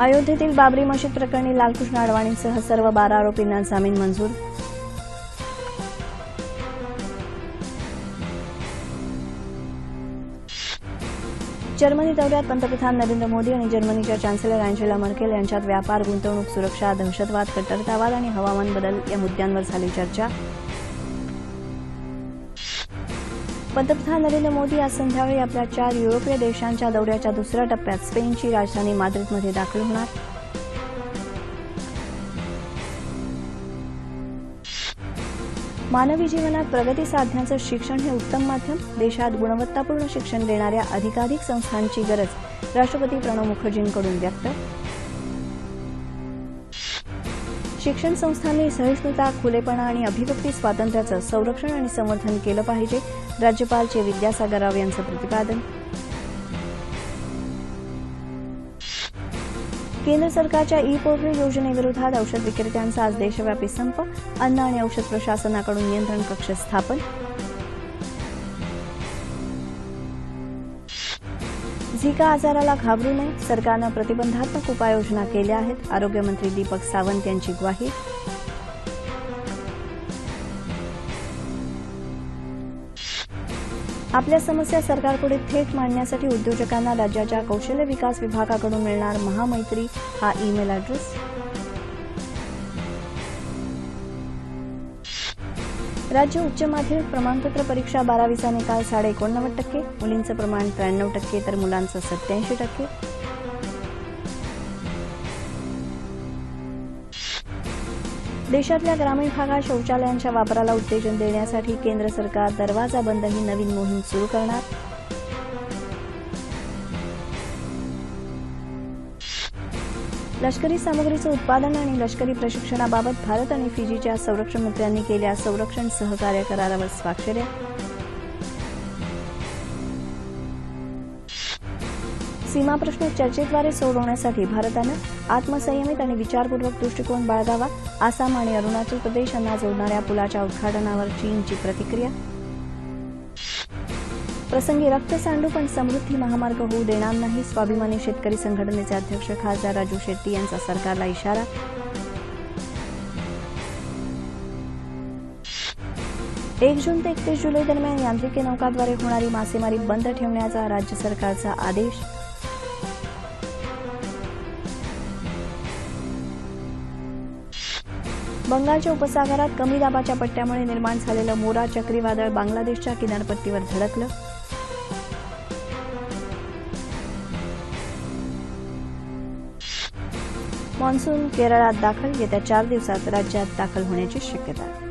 अयोध्येतील बाबरी मशीद प्रकरणी लालकृष्ण अडवाणींसह सर्व बारा आरोपींना जामीन मंजूर. जर्मनी दौऱ्यात पंतप्रधान नरेंद्र मोदी आणि जर्मनीच्या चान्सलर अँजेला मर्केल यांच्यात व्यापार गुंतवणूक सुरक्षा दहशतवाद कट्टरतावाद आणि हवामान बदल या मुद्द्यांवर झाली चर्चा. पंतप्रधान नरेंद्र मोदी आज संध्याकाळी आपल्या चार युरोपीय देशांच्या दौऱ्याच्या दुसऱ्या टप्प्यात स्पेनची राजधानी माद्रिदमध्ये दाखल होणार. मानवी जीवनात प्रगती साधण्याचं शिक्षण हे उत्तम माध्यम. देशात गुणवत्तापूर्ण शिक्षण देणाऱ्या अधिकाधिक संस्थांची गरज राष्ट्रपती प्रणव मुखर्जींकडून व्यक्त शिक्षण संस्थांनी सहिष्णुता खुलेपणा आणि अभिव्यक्ती स्वातंत्र्याचं संरक्षण आणि संवर्धन केलं पाहिजे. राज्यपाल चे विद्यासागर राव यांचं प्रतिपादन. केंद्र सरकारच्या ई पोर्टल योजनेविरोधात औषध विक्रेत्यांचा आज देशव्यापी संप. अन्न आणि औषध प्रशासनाकडून नियंत्रण कक्ष स्थापन. झिका आजाराला घाबरू नये. सरकारनं प्रतिबंधात्मक उपाययोजना केल्या आहेत. आरोग्यमंत्री दीपक सावंत यांची ग्वाही. आपल्या समस्या सरकारपुढे थेट मांडण्यासाठी उद्योजकांना राज्याच्या कौशल्य विकास विभागाकडून मिळणार महामैत्री हा ईमेल ॲड्रेस. राज्य उच्च माध्यमिक प्रमाणपत्र परीक्षा बारावीचा निकाल साडे एकोणनव्वद टक्के मुलींचं प्रमाण त्र्याण्णव टक्के तर मुलांचं सत्याऐंशी टक्के. देशातल्या ग्रामीण भागात शौचालयांच्या वापराला उत्तेजन देण्यासाठी केंद्र सरकार दरवाजा बंद ही नवीन मोहीम सुरू करणार. लष्करी सामग्रीचं उत्पादन आणि लष्करी प्रशिक्षणाबाबत भारत आणि फिजीच्या संरक्षण मंत्र्यांनी केल्या संरक्षण सहकार्य करारावर स्वाक्षऱ्या. सीमाप्रश्न चर्चेद्वारे सोडवण्यासाठी भारतानं आत्मसंयमित आणि विचारपूर्वक दृष्टिकोन बाळगावा आसाम आणि अरुणाचल प्रदेश यांना जोडणाऱ्या पुलाच्या उद्घाटनावर चीनची प्रतिक्रिया प्रसंगी रक्त सांडू पण समृद्धी महामार्ग होऊ देणार नाही. स्वाभिमानी शेतकरी संघटनेचे अध्यक्ष खासदार राजू शेट्टी यांचा सरकारला इशारा. एक जून ते एकतीस जुलै दरम्यान यांत्रिकी नौकाद्वारे होणारी मासेमारी बंद ठेवण्याचा राज्य सरकारचा आदेश. बंगालच्या उपसागरात कमी दाबाच्या पट्ट्यामुळे निर्माण झालेलं मोरा चक्रीवादळ बांगलादेशच्या किनारपट्टीवर धडकलं. मान्सून केरळात दाखल येत्या चार दिवसात राज्यात दाखल होण्याची शक्यता